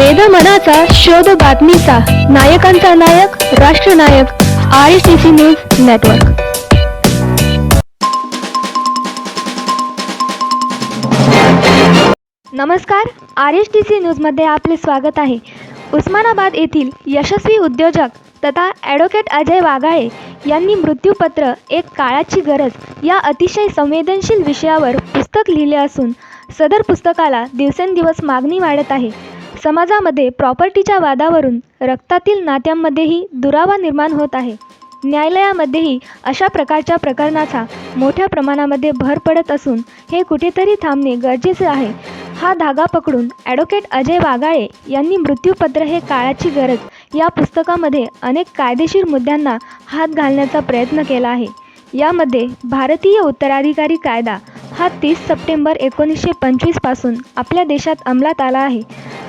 वेद मनाचा शोध बातमीचा. नायकांचा नायक राष्ट्रनायक R S T C news network नमस्कार आर एस टी सी न्यूजमध्ये आपले स्वागत आहे. उस्मानाबाद येथील यशस्वी उद्योजक तथा ॲडव्होकेट अजय वाघाळे यांनी मृत्यूपत्र एक काळाची गरज या अतिशय संवेदनशील विषयावर पुस्तक लिहिले असून सदर पुस्तकाला दिवसेंदिवस मागणी वाढत आहे. समाजामध्ये प्रॉपर्टीच्या वादावरून रक्तातील नात्यांमध्येही दुरावा निर्माण होत आहे. न्यायालयामध्येही अशा प्रकारच्या प्रकरणाचा मोठ्या प्रमाणामध्ये भर पडत असून हे कुठेतरी थांबणे गरजेचे आहे. हा धागा पकडून ॲडव्होकेट अजय वागाळे यांनी मृत्यूपत्र हे काळाची गरज या पुस्तकामध्ये अनेक कायदेशीर मुद्द्यांना हात घालण्याचा प्रयत्न केला आहे. यामध्ये भारतीय उत्तराधिकारी कायदा हा तीस सप्टेंबर एकोणीसशे पंचवीसपासून आपल्या देशात अंमलात आला आहे.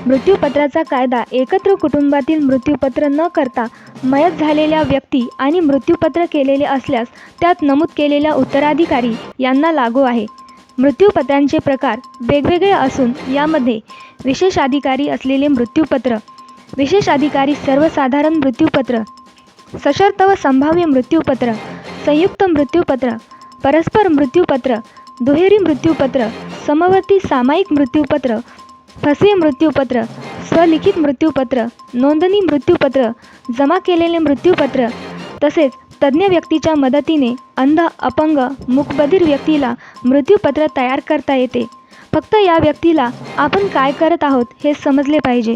मृत्यूपत्राचा कायदा एकत्र कुटुंबातील मृत्यूपत्र न करता मयत झालेल्या व्यक्ती आणि मृत्यूपत्र केलेले असल्यास त्यात नमूद केलेल्या उत्तराधिकारी यांना लागू आहे. मृत्यूपत्रांचे प्रकार वेगवेगळे असून यामध्ये विशेष अधिकारी असलेले मृत्यूपत्र विशेष अधिकारी सर्वसाधारण मृत्यूपत्र सशर्त व संभाव्य मृत्यूपत्र संयुक्त मृत्यूपत्र परस्पर मृत्यूपत्र दुहेरी मृत्यूपत्र समवर्ती सामायिक मृत्यूपत्र फसवे मृत्यूपत्र स्वलिखित मृत्यूपत्र नोंदणी मृत्यूपत्र जमा केलेले मृत्यूपत्र तसेच तज्ज्ञ व्यक्तीच्या मदतीने अंध अपंग मूकबधीर व्यक्तीला मृत्यूपत्र तयार करता येते. फक्त या व्यक्तीला आपण काय करत आहोत हे समजले पाहिजे.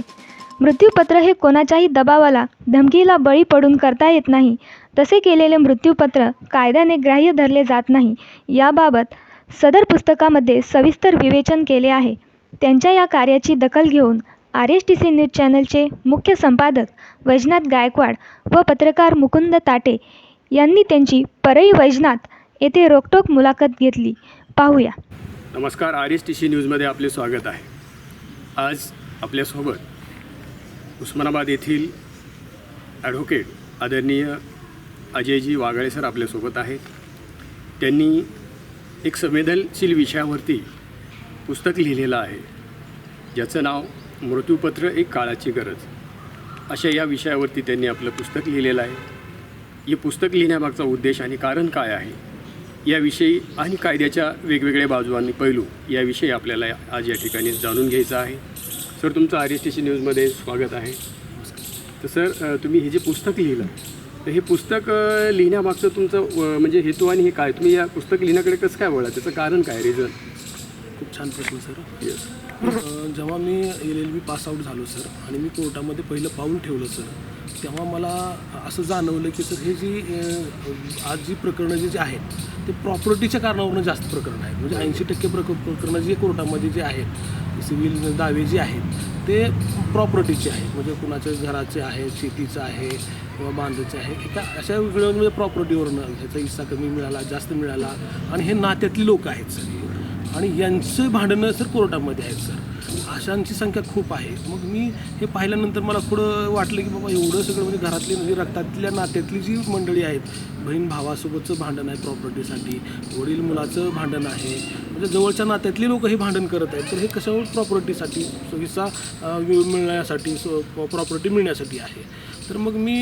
मृत्यूपत्र हे कोणाच्याही दबावाला धमकीला बळी पडून करता येत नाही. तसे केलेले मृत्यूपत्र कायद्याने ग्राह्य धरले जात नाही. याबाबत सदर पुस्तकामध्ये सविस्तर विवेचन केले आहे. त्यांच्या या कार्याची दखल घेऊन R S T C news चॅनलचे मुख्य संपादक वैजनाथ गायकवाड व पत्रकार मुकुंद ताटे यांनी त्यांची परळी वैजनाथ येथे रोकटोक मुलाखत घेतली. पाहूया. नमस्कार आर एस टी सी न्यूजमध्ये आपले स्वागत आहे. आज आपल्यासोबत उस्मानाबाद येथील ॲडव्होकेट आदरणीय अजयजी वागाळे सर आपल्यासोबत आहेत. त्यांनी एक संवेदनशील विषयावरती पुस्तक लिहिलेलं आहे. ज्याचं नाव मृत्यूपत्र एक काळाची गरज. अशा या विषयावरती त्यांनी आपलं पुस्तक लिहिलेलं आहे. हे पुस्तक लिहिण्यामागचा उद्देश आणि कारण काय आहे? याविषयी आणि कायद्याच्या वेगवेगळ्या बाजू आणि पैलू याविषयी आपल्याला आज या ठिकाणी जाणून घ्यायचं आहे. सर तुमचं आर एस टी सी न्यूजमध्ये स्वागत आहे. तर सर तुम्ही हे जे पुस्तक लिहिलं तर हे पुस्तक लिहिण्यामागचं तुमचं म्हणजे हेतू आणि हे काय? तुम्ही या पुस्तक लिहिण्याकडे कसं काय वळा त्याचं कारण काय? रिझन खूप छान प्रश्न सर. येस जेव्हा मी L L B pass out झालो सर आणि मी कोर्टामध्ये पहिलं पाऊल ठेवलं सर तेव्हा मला असं जाणवलं की सर हे जी आज जी प्रकरणं जी जी आहेत ते प्रॉपर्टीच्या कारणावरून जास्त प्रकरण आहेत. म्हणजे ऐंशी टक्के प्रक प्रकरणं जी कोर्टामध्ये जे आहेत सिव्हिल दावे जे आहेत ते प्रॉपर्टीचे आहेत. म्हणजे कुणाच्या घराचे आहेत शेतीचं आहे किंवा बांधाचे आहे. एका अशा वेगळ्या म्हणजे प्रॉपर्टीवरून ह्याचा हिस्सा कमी मिळाला जास्त मिळाला आणि हे नात्यातली लोक आहेत सर. हे. आणि यांचं भांडणं सर कोर्टामध्ये आहेत सर. अशांची संख्या खूप आहे. मग मी हे पाहिल्यानंतर मला थोडं वाटलं की बाबा एवढं सगळं म्हणजे घरातली म्हणजे रक्तातल्या नात्यातली जी मंडळी आहेत बहीण भावासोबतचं भांडण आहे प्रॉपर्टीसाठी वडील मुलाचं भांडण आहे म्हणजे जवळच्या नात्यातली लोक हे भांडण करत आहेत तर हे कशावर प्रॉपर्टीसाठी हिस्सा अं, मिळण्यासाठी प्रॉपर्टी मिळण्यासाठी आहे? तर मग मी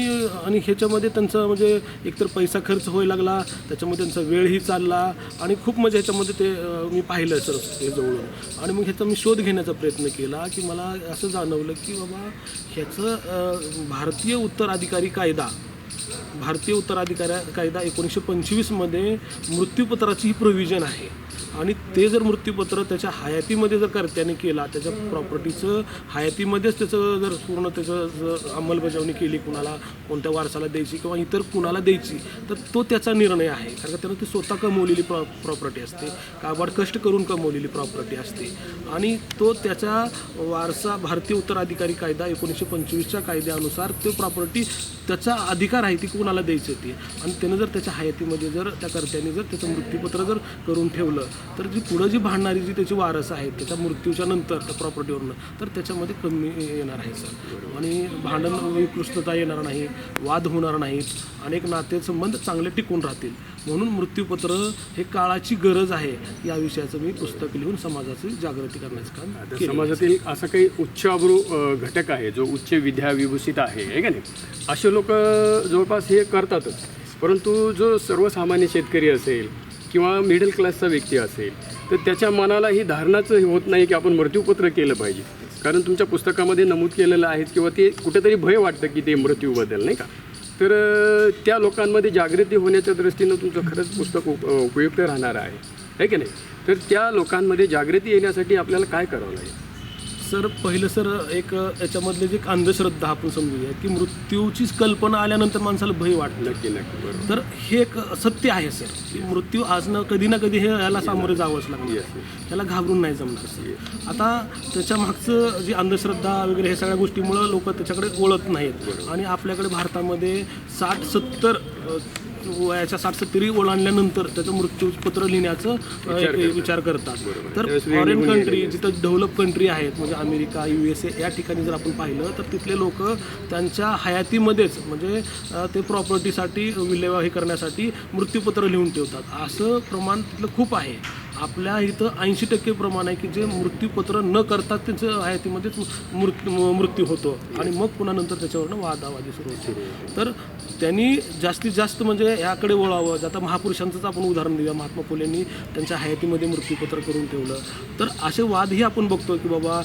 आणि ह्याच्यामध्ये त्यांचं म्हणजे एकतर पैसा खर्च व्हायला लागला त्याच्यामध्ये त्यांचा वेळही चालला आणि खूप म्हणजे ह्याच्यामध्ये ते मी पाहिलं सर ते जवळून. आणि मग ह्याचा मी शोध घेण्याचा प्रयत्न केला की मला असं जाणवलं की बाबा ह्याचं भारतीय उत्तराधिकारी कायदा भारतीय उत्तराधिकारी कायदा एकोणीसशे पंचवीसमध्ये मृत्यूपत्राची ही प्रोव्हिजन आहे. आणि ते जर मृत्यूपत्र त्याच्या हयातीमध्ये जर कर्त्याने केला त्याच्या प्रॉपर्टीचं हयातीमध्येच त्याचं जर पूर्ण त्याचं जर अंमलबजावणी केली कुणाला कोणत्या वारसाला द्यायची किंवा इतर कुणाला द्यायची तर तो त्याचा निर्णय आहे. कारण का त्यानं ती स्वतः कमवलेली प्रॉ प्रॉपर्टी असते. काबाड कष्ट करून कमवलेली प्रॉपर्टी असते. आणि तो त्याचा वारसा भारतीय उत्तराधिकारी कायदा एकोणीसशे पंचवीसच्या कायद्यानुसार तो प्रॉपर्टी त्याचा अधिकार आहे ती कुणाला द्यायची होती आणि त्यानं जर त्याच्या हयातीमध्ये जर त्या कर्त्याने जर त्याचं मृत्यूपत्र जर करून ठेवलं तर जी पुढं जी भांडणारी जी त्याची वारस आहे त्याच्या मृत्यूच्या नंतर त्या प्रॉपर्टीवरनं तर त्याच्यामध्ये कमी येणार आहे सर. आणि भांडण उत्कृष्टता येणार नाही वाद होणार नाहीत. अनेक नातेसंबंध चांगले टिकून राहतील. म्हणून मृत्यूपत्र हे काळाची गरज आहे या विषयाचं मी पुस्तक लिहून समाजाची जागृती करण्याचं काम समाजातील असा काही उच्चाभ्रू घटक आहे जो उच्च विद्या विभूषित आहे आहे का नाही? असे लोक जवळपास हे करतातच. परंतु जो सर्वसामान्य शेतकरी असेल किंवा मिडल क्लासचा व्यक्ती असेल तर त्याच्या मनाला ही धारणाच होत नाही की आपण मृत्यूपत्र केलं पाहिजे. कारण तुमच्या पुस्तकामध्ये नमूद केलेलं आहे किंवा ते कुठेतरी भय वाटतं की ते मृत्यूबद्दल नाही का? तर त्या लोकांमध्ये जागृती होण्याच्या दृष्टीनं तुमचं खरंच पुस्तक उप उपयुक्त राहणार आहे. आहे की नाही? तर त्या लोकांमध्ये जागृती येण्यासाठी आपल्याला काय करावं लागेल? सर पहिलं सर एक याच्यामधले जे एक अंधश्रद्धा आपण समजूया की मृत्यूचीच कल्पना आल्यानंतर माणसाला भय वाटलं नक्की नक्की बरोबर. तर हे एक सत्य आहे सर की मृत्यू आज न कधी ना कधी हे याला सामोरे जावंच लागणार. Yes, yes. त्याला घाबरून नाही जमणार सर. आता त्याच्या मागचं जी अंधश्रद्धा वगैरे हे सगळ्या गोष्टीमुळं लोक त्याच्याकडे वळत नाहीत. आणि आपल्याकडे भारतामध्ये साठ सत्तर वयाच्या साठ सत्तरी ओलांडल्यानंतर त्याचं मृत्यूपत्र लिहिण्याचं. विचार करतात. तर फॉरेन कंट्री जिथं डेव्हलप कंट्री आहेत म्हणजे अमेरिका यू एस ए या ठिकाणी जर आपण पाहिलं तर तिथले लोक त्यांच्या हयातीमध्येच म्हणजे ते प्रॉपर्टीसाठी विल्हेवाही करण्यासाठी मृत्यूपत्र लिहून ठेवतात. असं प्रमाण तिथलं खूप आहे. आपल्या इथं ऐंशी टक्के प्रमाण आहे की जे मृत्यूपत्र न करता त्यांचं हयातीमध्येच मृत्यू मृत्यू होतो. आणि मग पुन्हा नंतर त्याच्यावरनं वादावादी सुरू होते. तर त्यांनी जास्तीत जास्त म्हणजे याकडे वळावं. आता महापुरुषांचंच आपण उदाहरण देऊया. महात्मा फुलेंनी त्यांच्या हयातीमध्ये मृत्यूपत्र करून ठेवलं. तर असे वादही आपण बघतो की बाबा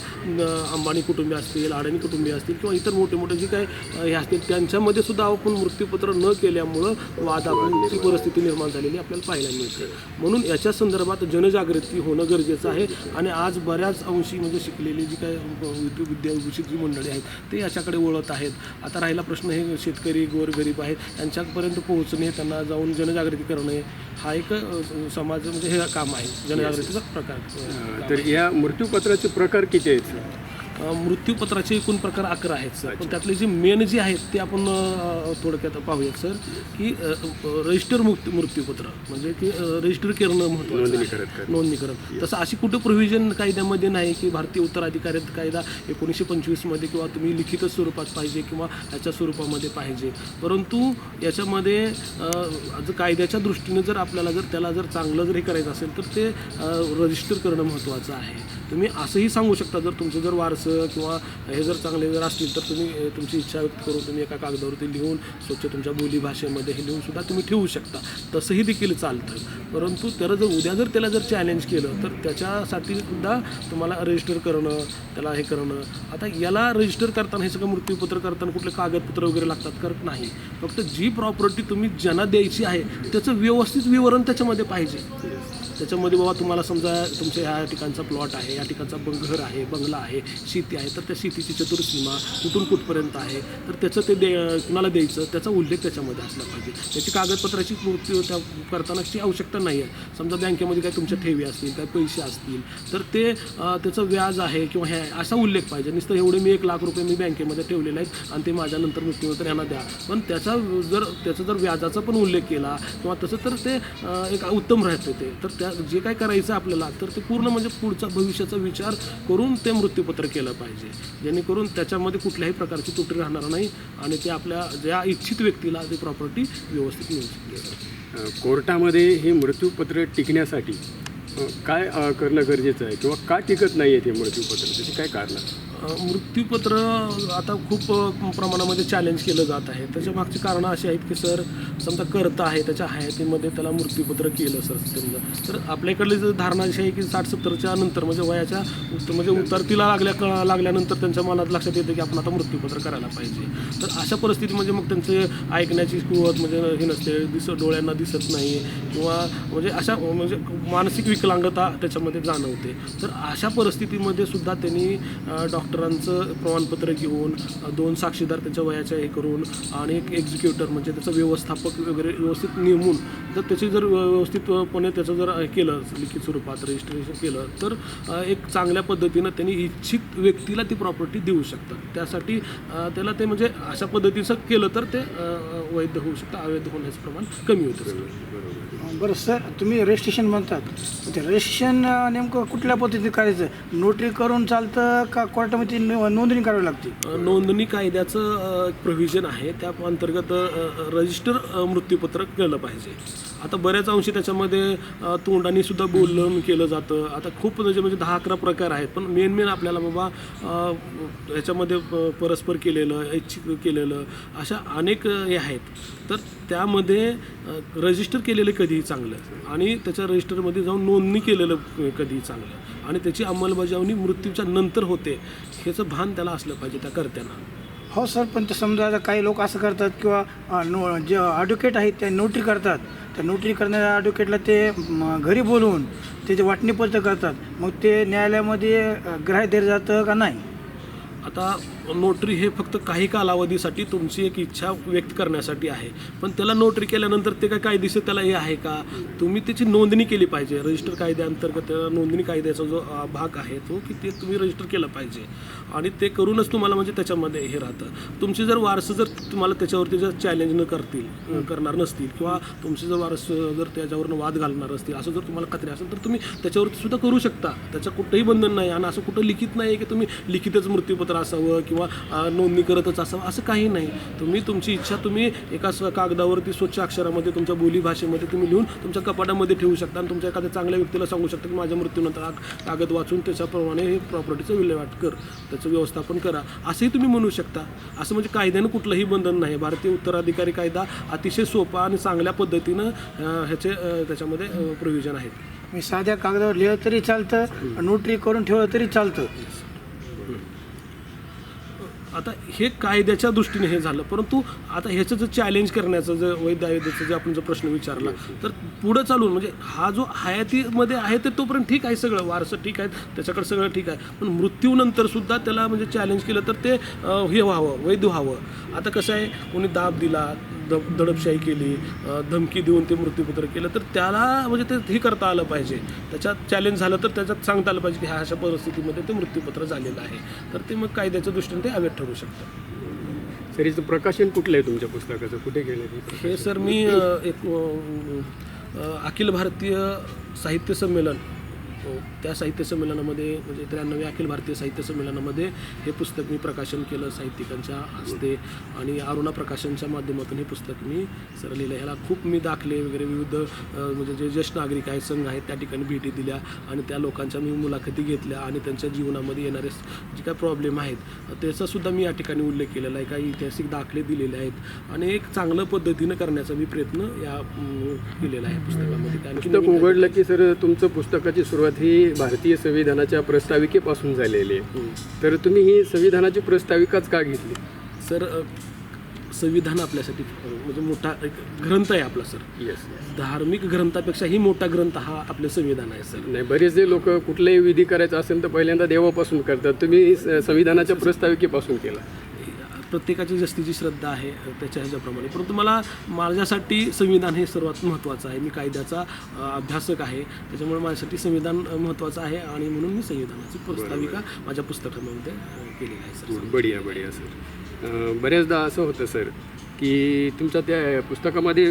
अंबानी कुटुंबे असतील अडाणी कुटुंबे असतील किंवा इतर मोठे मोठे जे काय हे असतील त्यांच्यामध्ये सुद्धा आपण मृत्यूपत्र न केल्यामुळं वादाची परिस्थिती निर्माण झालेली आपल्याला पाहायला मिळते. म्हणून याच्या संदर्भात जनजागृती होणं गरजेचं आहे. आणि आज बऱ्याच अंशी म्हणजे शिकलेली जी काय विद्या विद्याभूषित जी मंडळी आहेत ते याच्याकडे वळत आहेत. आता राहिला प्रश्न हे शेतकरी गोरगरीब आहेत त्यांच्यापर्यंत पोहोचणे त्यांना जाऊन जनजागृती करणे हा एक समाज म्हणजे हे काम आहे. जनजागृतीचा प्रकार. तर या मृत्यूपत्राचे प्रकार किती आहेत मृत्यूपत्राचे एकूण प्रकार अकरा आहेत सर. पण त्यातले जे मेन जे आहेत ते आपण थोडक्यात पाहूयात सर की रजिस्टर मुक्त मृत्यूपत्र म्हणजे की रजिस्टर करणं महत्त्वाचं नोंदणी. करत. तसं अशी कुठं प्रोव्हिजन कायद्यामध्ये नाही की भारतीय उत्तराधिकारी कायदा एकोणीसशे पंचवीसमध्ये किंवा तुम्ही लिखित स्वरूपात पाहिजे किंवा ह्याच्या स्वरूपामध्ये पाहिजे. परंतु याच्यामध्ये कायद्याच्या दृष्टीने जर आपल्याला जर त्याला जर चांगलं जर हे करायचं असेल तर ते रजिस्टर करणं महत्त्वाचं आहे. तुम्ही असंही सांगू शकता जर तुमचं जर वारसं किंवा हे जर चांगले जर असतील तर तुम्ही तुमची इच्छा व्यक्त करून तुम्ही एका कागदावरती लिहून स्वच्छ तुमच्या बोलीभाषेमध्ये हे लिहूनसुद्धा तुम्ही ठेवू शकता. तसंही देखील चालतं. परंतु त्याला जर उद्या जर त्याला जर चॅलेंज केलं तर त्याच्यासाठी सुद्धा तुम्हाला रजिस्टर करणं त्याला हे करणं आता याला रजिस्टर करताना हे सगळं मृत्यूपत्र करताना कुठले कागदपत्र वगैरे लागतात करत नाही. फक्त जी प्रॉपर्टी तुम्ही ज्यांना द्यायची आहे त्याचं व्यवस्थित विवरण त्याच्यामध्ये पाहिजे. त्याच्यामध्ये बाबा तुम्हाला समजा तुमच्या ह्या ठिकाणचा प्लॉट आहे या ठिकाणचा बंग- घर आहे बंगला आहे शेती आहे तर त्या शेतीची चतुर्सीमा कुठून कुठपर्यंत आहे? तर त्याचं ते दे कुणाला द्यायचं? त्याचा उल्लेख त्याच्यामध्ये असला पाहिजे. त्याची कागदपत्राची पूर्ती त्या करतानाची आवश्यकता नाही आहे. समजा बँकेमध्ये काय तुमच्या ठेवी असतील काय पैसे असतील तर ते त्याचं व्याज आहे किंवा हे असा उल्लेख पाहिजे. नुसतं एवढे मी एक लाख रुपये मी बँकेमध्ये ठेवलेले आहेत आणि ते माझ्यानंतर मृत्यूनंतर यांना द्या. पण त्याचा जर त्याचा जर व्याजाचा पण उल्लेख केला किंवा तसं तर ते एक उत्तम राहते ते. तर त्या जे काय करायचं आपल्याला तर ते पूर्ण म्हणजे पुढचा भविष्याचा विचार करून ते मृत्यूपत्र केलं पाहिजे. जेणेकरून त्याच्यामध्ये कुठल्याही प्रकारची तुटी राहणार नाही आणि ते आपल्या ज्या इच्छित व्यक्तीला ते प्रॉपर्टी व्यवस्थित मिळू शकते. कोर्टामध्ये हे मृत्यूपत्र टिकण्यासाठी काय करणं गरजेचं आहे? किंवा का टिकत नाही आहे ते मृत्यूपत्र? त्याची काय कारण? आहे मृत्यूपत्र आता खूप प्रमाणामध्ये चॅलेंज केलं जात आहे. त्याच्या मागची कारणं अशी आहेत की सर समजा करता आहे त्याच्या हयातीमध्ये त्याला मृत्यूपत्र केलं सर समजा तर आपल्याकडली जर धारणा अशी आहे की साठ सत्तरच्या नंतर म्हणजे वयाच्या म्हणजे उतरतीला लागल्या लागल्यानंतर त्यांच्या मनात लक्षात येतं की आपण आता मृत्यूपत्र करायला पाहिजे. तर अशा परिस्थितीत म्हणजे मग त्यांचे ऐकण्याची कुवत म्हणजे हे नसते दिस डोळ्यांना दिसत नाही किंवा म्हणजे अशा म्हणजे मानसिक विकलांगता त्याच्यामध्ये जाणवते. तर अशा परिस्थितीमध्ये सुद्धा त्यांनी डॉक्टर डॉक्टरांचं प्रमाणपत्र घेऊन दोन साक्षीदार त्यांच्या वयाच्या हे करून आणि एक एक्झिक्युटर म्हणजे त्याचं व्यवस्थापक वगैरे व्यवस्थित नेमून जर त्याची जर व्यवस्थितपणे त्याचं जर केलं लिखित स्वरूपात रजिस्ट्रेशन केलं तर एक चांगल्या पद्धतीनं त्यांनी इच्छित व्यक्तीला ती प्रॉपर्टी देऊ शकतात. त्यासाठी त्याला ते म्हणजे अशा पद्धतीचं केलं तर ते वैध होऊ शकतं अवैध होण्याचं प्रमाण कमी होतं सर बरं सर तुम्ही रजिस्ट्रेशन म्हणतात. ते रजिस्ट्रेशन नेमकं कुठल्या पद्धतीने करायचं? नोटरी करून चालतं का कोर्ट नो- नोंदणी करावी लागते. नोंदणी कायद्याचं एक प्रोव्हिजन आहे. त्या अंतर्गत रजिस्टर अ, मृत्यूपत्र केलं पाहिजे. आता बऱ्याच अंशी त्याच्यामध्ये तोंडाने सुद्धा बोलणं केलं जातं. आता खूप म्हणजे म्हणजे दहा अकरा प्रकार आहेत. पण मेन मेन आपल्याला बाबा याच्यामध्ये परस्पर केलेलं ऐच्छिक केलेलं अशा अनेक हे आहेत. तर त्यामध्ये रजिस्टर केलेलं कधीही चांगलं आणि त्याच्या रजिस्टरमध्ये जाऊन नोंदणी केलेलं कधीही चांगलं. आणि त्याची अंमलबजावणी मृत्यूच्या नंतर होते. ह्याचं भान त्याला असलं पाहिजे त्या कर्त्यांना. हो सर पण ते समजा आता काही लोक असं करतात किंवा अं, नो जे ॲडव्होकेट आहेत ते नोटरी करतात. त्या नोटरी करणाऱ्या ॲडव्होकेटला ते म, घरी बोलवून त्याचे वाटणीपत्र करतात मग ते न्यायालयामध्ये अं, ग्राह्य धरलं जातं का नाही? आता नोटरी हे फक्त काही कालावधीसाठी तुमची एक इच्छा व्यक्त करण्यासाठी आहे. पण त्याला नोटरी केल्यानंतर ते काय कायदेशीर त्याला हे आहे का? तुम्ही त्याची नोंदणी केली पाहिजे. रजिस्टर कायद्याअंतर्गत त्याला नोंदणी कायद्याचा जो भाग आहे तो की ते तुम्ही रजिस्टर केलं पाहिजे. आणि ते करूनच तुम्हाला म्हणजे त्याच्यामध्ये हे राहतं. तुमची जर वारसं जर तुम्हाला त्याच्यावरती जर चॅलेंज न करतील करणार नसतील किंवा तुमचे जर वारसं जर त्याच्यावरनं वाद घालणार असतील असं जर तुम्हाला खात्री असेल तर तुम्ही त्याच्यावरती सुद्धा करू शकता. त्याचं कुठंही बंधन नाही आणि असं कुठं लिखित नाही की तुम्ही लिखितच मृत्यूपत्र असावं किंवा नोंदणी करतच असावं असं काही नाही. तुम्ही तुमची इच्छा तुम्ही एका कागदावरती स्वच्छ अक्षरामध्ये तुमच्या बोली भाषेमध्ये तुम्ही लिहून तुमच्या कपाटामध्ये ठेवू शकता आणि तुमच्या एखाद्या चांगल्या व्यक्तीला सांगू शकता की माझ्या मृत्यूनंतर कागद वाचून त्याच्याप्रमाणे हे प्रॉपर्टीचं विल्हेवाट कर. त्याचं व्यवस्थापन करा असंही तुम्ही म्हणू शकता. असं म्हणजे कायद्यानं कुठलंही बंधन नाही. भारतीय उत्तराधिकारी कायदा अतिशय सोपा आणि चांगल्या पद्धतीनं ह्याचे त्याच्यामध्ये प्रोव्हिजन आहेत. मी साध्या कागदावर लिहिलं तरी चालतं नोटरी करून ठेवलं तरी चालतं. आता हे कायद्याच्या दृष्टीने हे झालं परंतु आता ह्याचं जर चॅलेंज करण्याचं जर वैध अयोध्येचा जे आपण जर प्रश्न विचारला तर पुढं चालून म्हणजे हा जो हयातीमध्ये आहे तर तोपर्यंत ठीक आहे सगळं वारसं ठीक आहे त्याच्याकडे सगळं ठीक आहे पण मृत्यूनंतर सुद्धा त्याला म्हणजे चॅलेंज केलं तर ते हे व्हावं वैध व्हावं. आता कसं आहे कोणी दाब दिला दडपशाही केली धमकी देऊन ते मृत्यूपत्र केलं तर त्याला म्हणजे ते हे करता आलं पाहिजे. त्याच्यात चॅलेंज झालं तर त्याच्यात सांगता आलं पाहिजे की ह्या अशा परिस्थितीमध्ये ते मृत्यूपत्र झालेलं आहे. तर ते मग कायद्याच्या दृष्टीने ते अवैध ठरू शकतं. सर याचं प्रकाशन कुठलं आहे तुमच्या पुस्तकाचं? कुठे गेलं हे सर मी एक अखिल भारतीय साहित्य संमेलन त्या साहित्य संमेलनामध्ये म्हणजे त्र्याण्णवे अखिल भारतीय साहित्य संमेलनामध्ये हे पुस्तक मी प्रकाशन केलं साहित्यिकांच्या हस्ते आणि अरुणा प्रकाशनच्या माध्यमातून हे पुस्तक मी सर लिहिलं ह्याला खूप मी दाखले वगैरे विविध म्हणजे जे ज्येष्ठ नागरिक आहेत संघ आहेत त्या ठिकाणी भेटी दिल्या आणि त्या लोकांच्या मी मुलाखती घेतल्या आणि त्यांच्या जीवनामध्ये येणारे जे काय प्रॉब्लेम आहेत त्याचा सुद्धा मी या ठिकाणी उल्लेख केलेला आहे. काही ऐतिहासिक दाखले दिलेले आहेत आणि एक चांगलं पद्धतीनं करण्याचा मी प्रयत्न या केलेला आहे पुस्तकामध्ये. कारण पुस्तक उघडलं की सर तुमचं पुस्तकाची सुरुवात ही भारतीय संविधानाच्या प्रस्ताविकेपासून झालेली आहे. तर तुम्ही ही संविधानाची प्रस्ताविकाच का घेतली? सर संविधान आपल्यासाठी म्हणजे मोठा एक ग्रंथ आहे आपला सर. येस धार्मिक ग्रंथापेक्षाही मोठा ग्रंथ हा आपलं संविधान आहे सर. नाही बरेचसे लोक कुठलाही विधी करायचा असेल तर पहिल्यांदा देवापासून करतात. तुम्ही संविधानाच्या प्रस्ताविकेपासून केला. प्रत्येकाची जस्तीची श्रद्धा आहे त्याच्या ह्याच्याप्रमाणे. परंतु मला माझ्यासाठी संविधान हे सर्वात महत्त्वाचं आहे. मी कायद्याचा अभ्यासक आहे. त्याच्यामुळे माझ्यासाठी संविधान महत्त्वाचं आहे आणि म्हणून मी संविधानाची प्रस्ताविका माझ्या पुस्तकामध्ये केलेली आहे सर. बढिया बढिया सर. बऱ्याचदा असं होतं सर की तुमच्या त्या पुस्तकामध्ये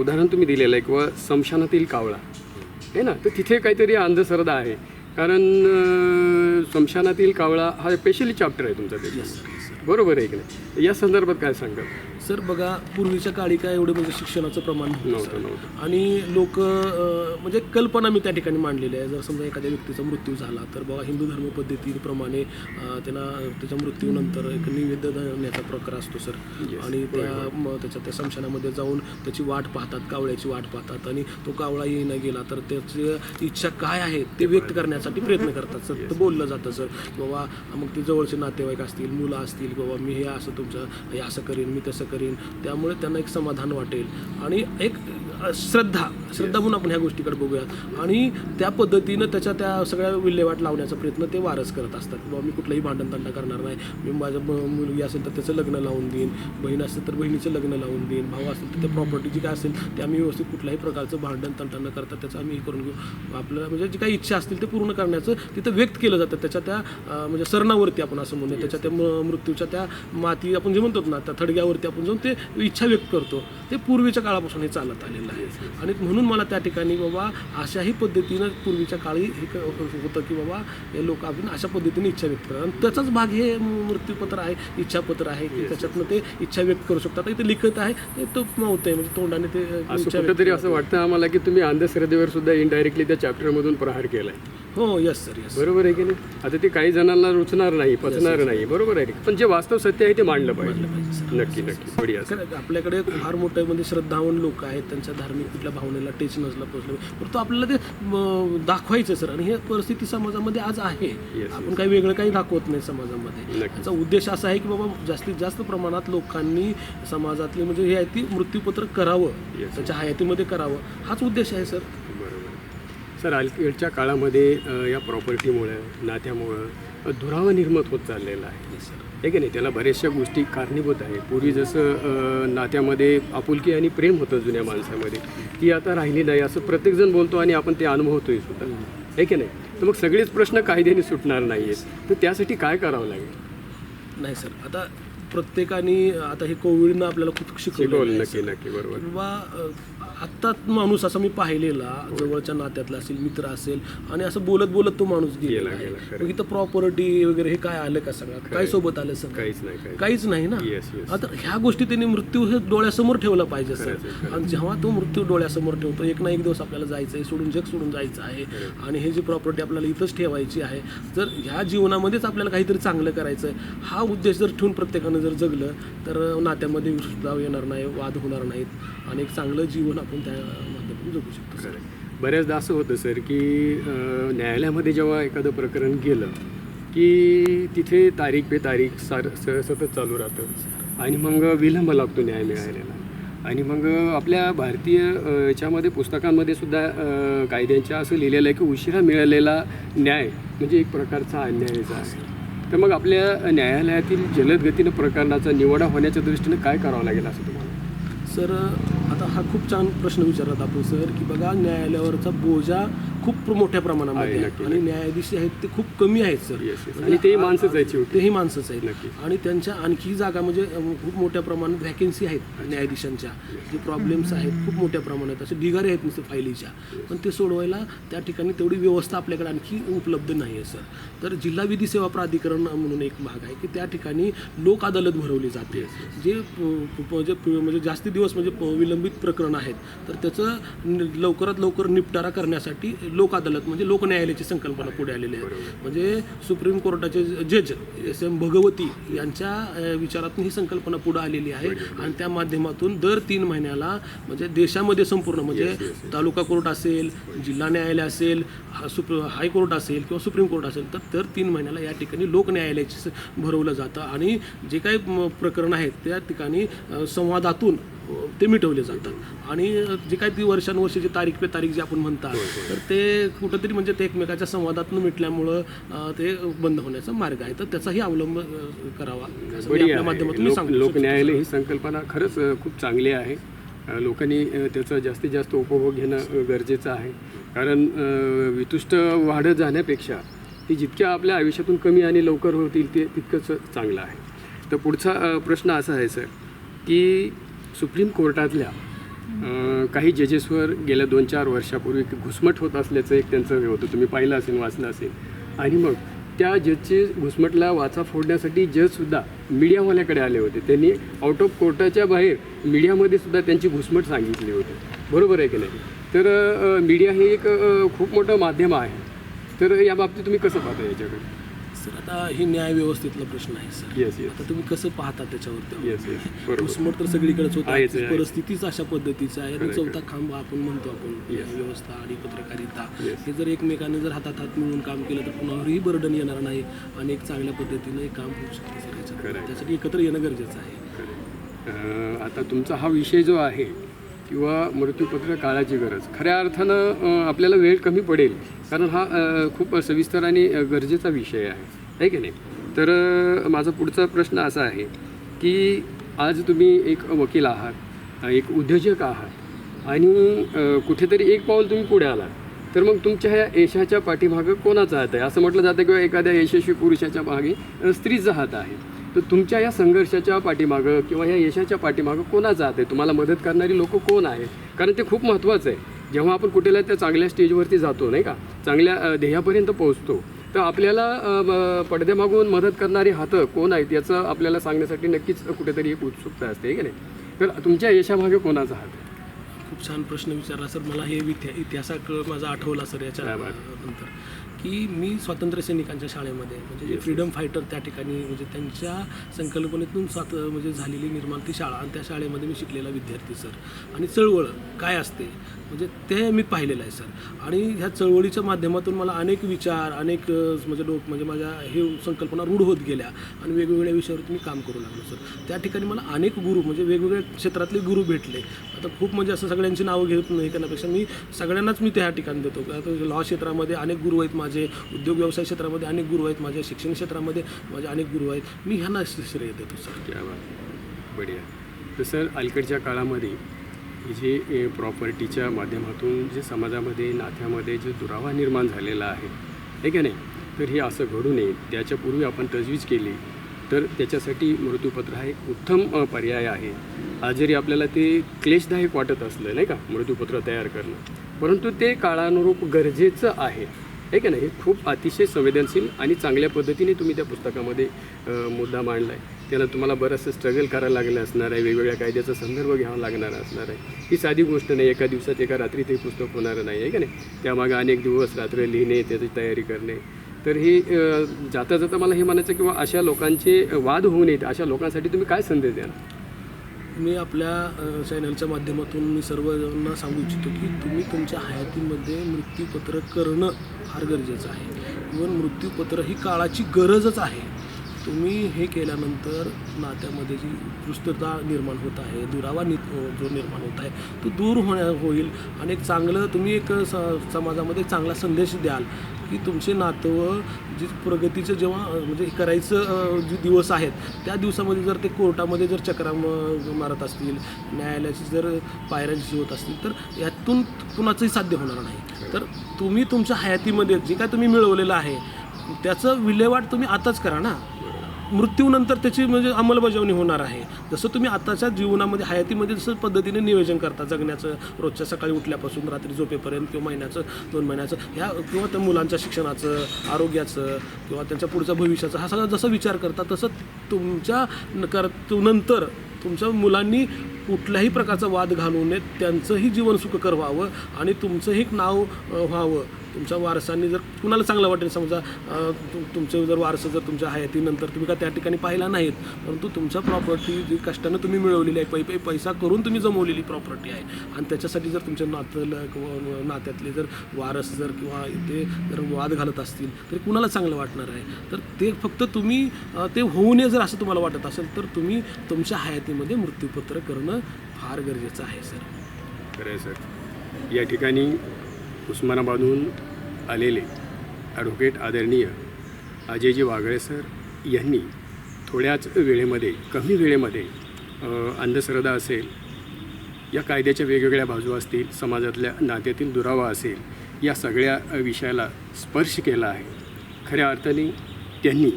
उदाहरण तुम्ही दिलेलं आहे किंवा स्मशानातील कावळा. आहे ना? तर तिथे काहीतरी अंधश्रद्धा आहे. कारण स्मशानातील कावळा हा स्पेशली चॅप्टर आहे तुमचा त्याच्यात बरोबर आहे की नाही? या संदर्भात काय सांगाल? सर बघा पूर्वीच्या काळी काय एवढं म्हणजे शिक्षणाचं प्रमाण नव्हतं नव्हतं. आणि लोक म्हणजे कल्पना मी त्या ठिकाणी मांडलेली आहे. जर समजा एखाद्या व्यक्तीचा मृत्यू झाला तर बाबा हिंदू धर्म पद्धतीप्रमाणे त्यांना त्याच्या मृत्यूनंतर एक निवेद्य देण्याचा प्रकार असतो सर. आणि त्या त्याच्या त्या स्मशानामध्ये जाऊन त्याची वाट पाहतात कावळ्याची वाट पाहतात आणि तो कावळा येईना गेला तर त्याची इच्छा काय आहे ते व्यक्त करण्यासाठी प्रयत्न करतात सर. तर बोललं जातं सर बाबा मग ते जवळचे नातेवाईक असतील मुलं असतील बाबा मी हे असं तुमचं हे असं करीन मी तसं करीन त्यामुळे त्यांना एक समाधान वाटेल. आणि एक श्रद्धा श्रद्धा म्हणून आपण ह्या गोष्टीकडे बघूयात. आणि त्या पद्धतीनं त्याच्या त्या सगळ्या विल्हेवाट लावण्याचा प्रयत्न ते वारस करत असतात. बाबा मी कुठलाही भांडण करणार नाही. मी माझ्या मुलगी असेल तर त्याचं लग्न लावून देईन. बहीण असेल तर बहिणीचं लग्न लावून देईन. भाऊ असेल तर त्या प्रॉपर्टी जी काय असेल ते आम्ही व्यवस्थित कुठल्याही प्रकारचं भांडण तंटा न करता त्याचं आम्ही हे करून घेऊ. आपल्याला म्हणजे जी काही इच्छा असतील ते पूर्ण करण्याचं तिथं व्यक्त केलं जातं. त्याच्या त्या म्हणजे सरणावरती आपण असं म्हणूया. त्याच्या त्या म- मृत्यूच्या त्या माती आपण जे म्हणतो ना त्या थडग्यावरती आपण जाऊन ते इच्छा व्यक्त करतो. ते पूर्वीच्या काळापासून हे चालत आलेलं आहे. आणि म्हणून मला त्या ठिकाणी बाबा अशाही पद्धतीनं पूर्वीच्या काळी हे होतं की बाबा हे लोक आपण अशा पद्धतीने इच्छा व्यक्त करतात. आणि त्याचाच भाग हे मृत्यूपत्र आहे इच्छापत्र आहे की त्याच्यातनं ते इच्छा व्यक्त करू शकतात. इथे लिखत आहे ते तो मावत आहे म्हणजे तोंडाने ते कुठंतरी असं वाटतं आम्हाला की तुम्ही अंधश्रद्धेवर सुद्धा इनडायरेक्टली त्या चॅप्टरमधून प्रहार केलाय. हो यस सर यस बरोबर आहे की नाही? आता ते काही जणांना रुचणार नाही पचणार नाही बरोबर आहे. पण जे वास्तव सत्य आहे ते मांडलं पाहिजे. नक्की नक्की. बढिया सर. आपल्याकडे फार मोठे म्हणजे श्रद्धावान लोक आहेत त्यांच्या धार्मिक कुठल्या भावनेला टेच नसला पोचलं परंतु आपल्याला ते दाखवायचं सर आणि हे परिस्थिती समाजामध्ये आज आहे. आपण काही वेगळं काही दाखवत नाही समाजामध्ये. नक्की. याचा उद्देश असा आहे की बाबा जास्तीत जास्त प्रमाणात लोकांनी समाजातले म्हणजे हे आहे ती मृत्यूपत्र करावं. त्याच्या हयातीमध्ये करावं. हाच उद्देश आहे सर सर अलीकडच्या काळामध्ये या प्रॉपर्टीमुळं नात्यामुळं दुरावा निर्माण होत चाललेला आहे. आहे की नाही? त्याला बऱ्याचशा गोष्टी कारणीभूत आहे पूर्वी जसं नात्यामध्ये आपुलकी आणि प्रेम होतं जुन्या माणसामध्ये ती आता राहिली नाही. असं प्रत्येकजण बोलतो आणि आपण ते अनुभवतोय सुद्धा. आहे की नाही? तर मग सगळेच प्रश्न कायद्याने सुटणार नाही आहेत तर त्यासाठी काय करावं लागेल? नाही सर आता प्रत्येकाने आता हे कोविडनं आपल्याला खूप शिकवलं शिकवलं नक्की नक्की. बरोबर. किंवा अ, आत्ता माणूस असा मी पाहिलेला जवळच्या नात्यातला असेल मित्र असेल आणि असं बोलत बोलत तो माणूस गेलेला गेला. मग इथं प्रॉपर्टी वगैरे हे काय आलं का सगळं? काय सोबत आलं सर काहीच नाही काही काहीच नाही. ना. आता ह्या गोष्टी त्यांनी मृत्यू हे डोळ्यासमोर ठेवला पाहिजे सर. आणि जेव्हा तो मृत्यू डोळ्यासमोर ठेवतो एक ना एक दिवस आपल्याला जायचं आहे सोडून जग सोडून जायचं आहे. आणि हे जी प्रॉपर्टी आपल्याला इथंच ठेवायची आहे जर ह्या जीवनामध्येच आपल्याला काहीतरी चांगलं करायचं आहे हा उद्देश जर ठेवून प्रत्येकानं जर जगलं तर नात्यामध्ये विषुद्धाव येणार नाही वाद होणार नाहीत. आणि एक चांगलं जीवन आपण त्या माध्यमातून जगू शकतो सर. बऱ्याचदा असं होतं सर की न्यायालयामध्ये जेव्हा एखादं प्रकरण गेलं की तिथे तारीख पे तारीख सार स- सतत चालू राहतं आणि मग विलंब लागतो न्याय मिळालेला आणि मग आपल्या भारतीय याच्यामध्ये पुस्तकांमध्ये सुद्धा कायद्यांच्या असं लिहिलेलं आहे की उशिरा मिळालेला न्याय म्हणजे एक प्रकारचा अन्यायचा आहे. तर मग आपल्या न्यायालयातील जलद गतीनं प्रकरणाचा निवडा होण्याच्या दृष्टीनं काय करावं लागेल असं तुम्हाला? सर आता हा खूप छान प्रश्न विचारत आपण सर की बघा न्यायालयावरचा बोजा खूप मोठ्या प्रमाणामध्ये आहे, आहे. नक्की, आणि न्यायाधीश आहेत ते खूप कमी आहेत सर. म्हणजे आणि तेही माणसंच आहेत. तेही माणसंच आहेत. आणि त्यांच्या आणखी जागा म्हणजे खूप मोठ्या प्रमाणात व्हॅकन्सी आहेत न्यायाधीशांच्या. जे प्रॉब्लेम्स आहेत खूप मोठ्या प्रमाणात असे ढिगारे आहेत नुसते फायलीच्या. पण ते सोडवायला त्या ठिकाणी तेवढी व्यवस्था आपल्याकडे आणखी उपलब्ध नाही आहे सर. तर जिल्हा विधी सेवा प्राधिकरण म्हणून एक भाग आहे की त्या ठिकाणी लोक अदालत भरवली जाते. जे म्हणजे म्हणजे जास्ती दिवस म्हणजे विलंबित प्रकरण आहेत. तर त्याचं लवकरात लवकर निपटारा करण्यासाठी लोक अदालत म्हणजे लोक न्यायालयाची संकल्पना पुढे आलेली आहे. म्हणजे सुप्रीम कोर्टाचे जज एस एम भगवती यांच्या विचारातून ही संकल्पना पुढे आलेली आहे. आणि त्या माध्यमातून दर तीन महिन्याला म्हणजे देशामध्ये संपूर्ण म्हणजे तालुका कोर्ट असेल जिल्हा न्यायालय असेल हा सुप हायकोर्ट असेल किंवा सुप्रीम कोर्ट असेल तर दर तीन महिन्याला या ठिकाणी लोक न्यायालयाचे स- भरवलं जातं. आणि जे काही प्रकरण आहेत त्या ठिकाणी संवादातून ते मिटवले जातात. आणि जे काही ती वर्षानुवर्षे जे तारीख पे तारीख जे आपण म्हणतात तर ते कुठंतरी म्हणजे ते एकमेकाच्या संवादातून मिटल्यामुळं ते बंद होण्याचा मार्ग आहे. तर त्याचाही अवलंब करावा. माध्यमातून लोक. न्यायालय ही संकल्पना खरंच खूप चांगली आहे. लोकांनी त्याचा जास्तीत जास्त उपभोग घेणं गरजेचं आहे. कारण वितुष्ट वाढत जाण्यापेक्षा ती जितक्या आपल्या आयुष्यातून कमी आणि लवकर होतील ते तितकंच चांगलं आहे. तर पुढचा प्रश्न असा आहे सर की सुप्रीम कोर्टातल्या काही जजेसवर गेल्या दोन चार वर्षापूर्वी एक घुसमट होत असल्याचं एक त्यांचं हे होतं. तुम्ही पाहिलं असेल वाचलं असेल. आणि मग त्या जजचे घुसमटला वाचा फोडण्यासाठी जजसुद्धा मीडियावाल्याकडे आले होते. त्यांनी आउट ऑफ कोर्टाच्या बाहेर मीडियामध्ये सुद्धा त्यांची घुसमट सांगितली होती. बरोबर आहे की नाही? तर मीडिया हे एक खूप मोठं माध्यम आहे. तर या बाबतीत तुम्ही कसं पाहता याच्याकडे? सर आता ही न्याय व्यवस्थेतला प्रश्न आहे सर. येस येस आता तुम्ही कसं पाहता त्याच्यावरती? येस बरोबर. घुसमट तर सगळीकडेच होत. आहेच, आहे. परिस्थितीच अशा पद्धतीचं आहे. आणि चौथा खांब आपण म्हणतो आपण. Yes. व्यवस्था आणि पत्रकारिता. Yes. हे जर एकमेकाने जर हातात हात मिळून काम केलं तर कुणावरही बर्डन येणार नाही आणि एक चांगल्या पद्धतीने हे काम होऊ शकते सर याच्यात. त्यासाठी एकत्र येणं गरजेचं आहे. अं, आता तुमचा हा विषय जो आहे किंवा मृत्यूपत्र काळाची गरज. खऱ्या अर्थानं आपल्याला वेळ कमी पडेल. कारण हा खूप सविस्तर आणि गरजेचा विषय आहे. आहे की नाही? तर माझा पुढचा प्रश्न असा आहे की आज तुम्ही एक वकील आहात एक उद्योजक आहात आणि कुठेतरी एक पाऊल तुम्ही पुढे आलात. तर मग तुमच्या ह्या यशाच्या पाठीमागं कोणाचा हात आहे? असं म्हटलं जातं किंवा एखाद्या यशस्वी पुरुषाच्या मागे स्त्रीचा हात आहे. तर तुमच्या या संघर्षाच्या पाठीमागं किंवा या यशाच्या पाठीमागं कोणाचा हात आहे? तुम्हाला मदत करणारी लोक कोण आहेत? कारण ते खूप महत्त्वाचं आहे. जेव्हा आपण कुठेला त्या चांगल्या स्टेजवरती जातो नाही का? चांगल्या ध्येयापर्यंत पोहोचतो तर आपल्याला पडद्यामागून मदत करणारी हातं कोण आहेत याचं आपल्याला सांगण्यासाठी नक्कीच कुठेतरी एक उत्सुकता असते की नाही? तर तुमच्या यशामागे कोणाचा हात आहे? खूप छान प्रश्न विचारला सर. मला हे इतिहा इतिहासाक माझा आठवला सर याच्या. नंतर. की मी स्वातंत्र्य सैनिकांच्या शाळेमध्ये म्हणजे जे फ्रीडम फायटर त्या ठिकाणी म्हणजे त्यांच्या संकल्पनेतून स्वात म्हणजे झालेली निर्माण ती शाळा आणि त्या शाळेमध्ये मी शिकलेला विद्यार्थी सर. आणि चळवळ काय असते? म्हणजे ते मी पाहिलेलं आहे सर. आणि ह्या चळवळीच्या माध्यमातून मला अनेक विचार अनेक म्हणजे डोक म्हणजे माझ्या हे संकल्पना रूढ होत गेल्या आणि वेगवेगळ्या विषयावरती मी काम करू लागलो सर. त्या ठिकाणी मला अनेक गुरु म्हणजे वेगवेगळ्या क्षेत्रातले गुरु भेटले. आता खूप म्हणजे असं सगळ्यांची नावं घेत नाही करण्यापेक्षा मी सगळ्यांनाच मी त्या ठिकाणी देतो. लॉ क्षेत्रामध्ये अनेक गुरु आहेत माझे उद्योग व्यवसाय क्षेत्रामध्ये अनेक गुरु आहेत माझ्या शिक्षण क्षेत्रामध्ये माझे अनेक गुरु आहेत. मी ह्यांना श्रेय देतो सर. बढिया. तर सर अलीकडच्या काळामध्ये जे प्रॉपर्टीच्या माध्यमातून जे समाजामध्ये नात्यामध्ये जे दुरावा निर्माण झालेला आहे हे का नाही? तर हे असं घडू नये. त्याच्यापूर्वी आपण तजवीज केली. तर त्याच्यासाठी मृत्यूपत्र हा एक उत्तम पर्याय आहे. आज जरी आपल्याला ते क्लेशदायक वाटत असलं नाही का? मृत्यूपत्र तयार करणं. परंतु ते काळानुरूप गरजेचं आहे. हे का नाही? हे खूप अतिशय संवेदनशील आणि चांगल्या पद्धतीने तुम्ही त्या पुस्तकामध्ये मुद्दा मांडला आहे त्याला तुम्हाला बरंचसं स्ट्रगल करायला लागलं असणार आहे वेगवेगळ्या कायद्याचा संदर्भ घ्यावा लागणार असणार आहे. ही साधी गोष्ट नाही एका दिवसात एका रात्री ते पुस्तक होणार नाही आहे का नाही? त्यामागे अनेक दिवस रात्र लिहिणे त्याची तयारी करणे. तर हे जाता जाता मला हे म्हणायचं किंवा अशा लोकांचे वाद होऊ नयेत. अशा लोकांसाठी तुम्ही काय संदेश द्याल? मी आपल्या चॅनलच्या माध्यमातून मी सर्वजणांना सांगू इच्छितो की तुम्ही तुमच्या हयातीमध्ये मृत्यूपत्र करणं फार गरजेचं आहे. इवन मृत्यूपत्र ही काळाची गरजच आहे. तुम्ही हे केल्यानंतर नात्यामध्ये जी उत्कृष्टता निर्माण होत आहे दुरावा नि जो निर्माण होत आहे तो दूर होण्या होईल. आणि एक चांगलं तुम्ही एक स समाजामध्ये चांगला संदेश द्याल की तुमचे नातं जे प्रगतीचं जेव्हा म्हणजे करायचं जे दिवस आहेत त्या दिवसामध्ये जर ते कोर्टामध्ये जर चक्रा मारत असतील न्यायालयाची जर पायऱ्यांची होत असतील तर यातून कुणाचंही साध्य होणार नाही. तर तुम्ही तुमच्या हयातीमध्ये जे काय तुम्ही मिळवलेलं आहे त्याचं विल्हेवाट तुम्ही आताच करा ना. मृत्यूनंतर त्याची म्हणजे अंमलबजावणी होणार आहे. जसं तुम्ही आताच्या जीवनामध्ये हयातीमध्ये जसं पद्धतीने नियोजन करता जगण्याचं रोजच्या सकाळी उठल्यापासून रात्री झोपेपर्यंत किंवा महिन्याचं दोन महिन्याचं ह्या किंवा त्या मुलांच्या शिक्षणाचं आरोग्याचं किंवा त्यांच्या पुढच्या भविष्याचं हा सगळा जसं विचार करता तसं तुमच्या कर नंतर तुमच्या मुलांनी कुठल्याही प्रकारचा वाद घालू नये त्यांचंही जीवन सुखकर व्हावं आणि तुमचंही नाव व्हावं. तुमच्या वारसांनी जर कुणाला चांगलं वाटेल समजा तुमचं जर वारसं जर तुमच्या हयातीनंतर तुम्ही का त्या ठिकाणी पाहिला नाहीत परंतु तुमच्या प्रॉपर्टी जी कष्टानं तुम्ही मिळवलेली आहे पै पै पैसा करून तुम्ही जमवलेली प्रॉपर्टी आहे आणि त्याच्यासाठी जर तुमच्या नातं किंवा नात्यातले जर वारस जर किंवा ते जर वाद घालत असतील तरी कुणाला चांगलं वाटणार आहे? तर ते फक्त तुम्ही ते होऊ नये जर असं तुम्हाला वाटत असेल तर तुम्ही तुमच्या हयातीमध्ये मृत्यूपत्र करणं फार गरजेचं आहे सर. खरं आहे सर. या ठिकाणी उस्मानाबादहून आलेले ॲडव्होकेट आदरणीय अजयजी वागळे सर यांनी थोड्याच वेळेमध्ये कमी वेळेमध्ये अंधश्रद्धा असेल या कायद्याच्या वेगवेगळ्या बाजू असतील समाजातल्या नात्यातील दुरावा असेल या सगळ्या विषयाला स्पर्श केला आहे. खऱ्या अर्थाने त्यांनी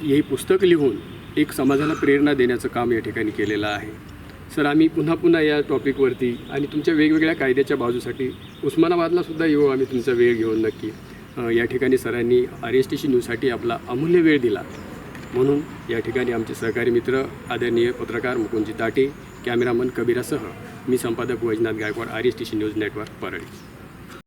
हे पुस्तक लिहून एक समाजाला प्रेरणा देण्याचं काम या ठिकाणी केलेलं आहे. सर आम्ही पुन्हा पुन्हा या टॉपिकवरती आणि तुमच्या वेगवेगळ्या कायद्याच्या बाजूसाठी उस्मानाबादला सुद्धा येऊ आम्ही तुमचा वेळ घेऊन नक्की. या ठिकाणी सरांनी आर एस टी सी न्यूजसाठी आपला अमूल्य वेळ दिला. म्हणून या ठिकाणी आमचे सहकारी मित्र आदरणीय पत्रकार मुकुंजी ताटे कॅमेरामन कबीरासह मी संपादक Vaijnath Gaikwad R S T C news network Parli.